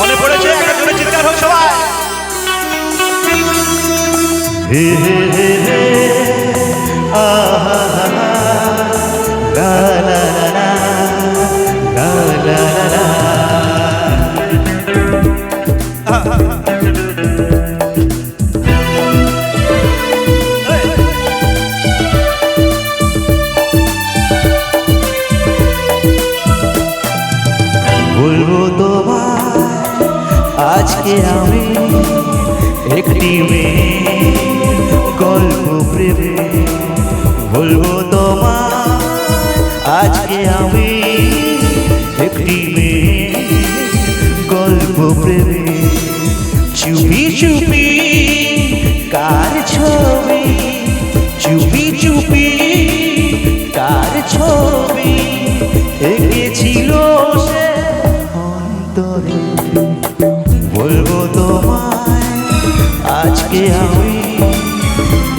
মনে পড়েছে একটা জোরে চিৎকার হোক সবাই হে হে আহা লা লা বলব তোমার আজকে আমি একটি গল্প প্রেমে বলব তোমার আজকে আমি একটি গল্প প্রেমে চুপি চুপি কার ছবি, চুপি চুপি কার ছবি এঁকেছিল আজকে আমি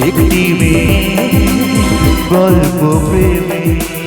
একটি মেয়ে গল্প প্রেমী।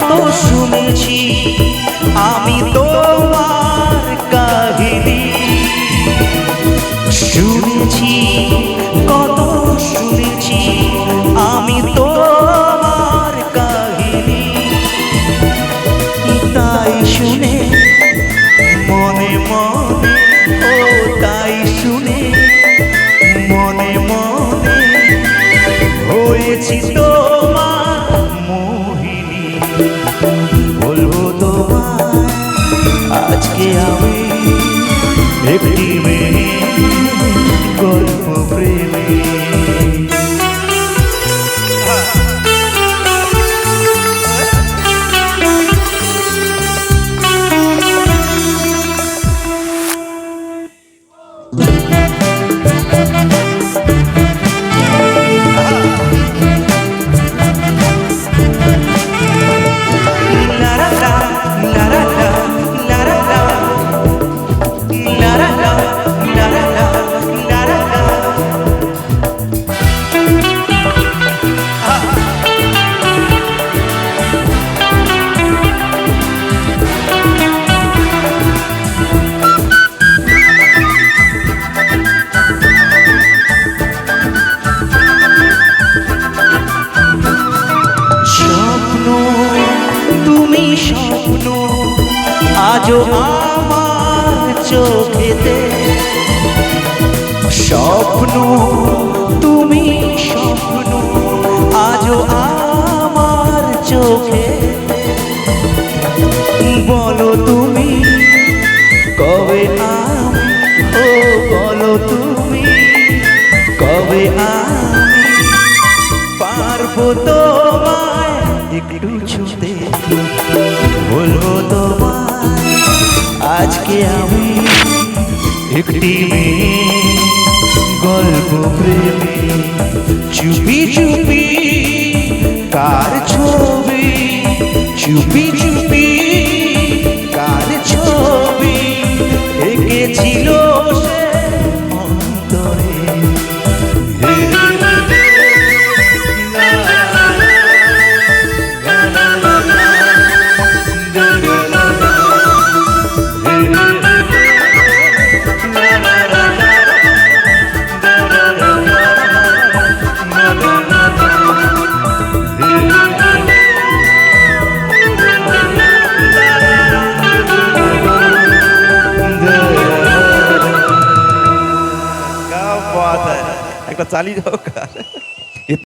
কত শুনেছি আমি তোমার কাহিনী। শুনেছি কত আজকে আমি একটি মেয়ে গল্প আজও আমার চোখেতে। স্বপ্ন তুমি, স্বপ্ন আজও আমার চোখে। বলো তুমি, কবে নাম, ও বলো তুমি। আজকে আমি একটি মেয়ে গল্প প্রেমী চুপি চুপি কার ছবি চুপি চুপি চালিয়ে দাও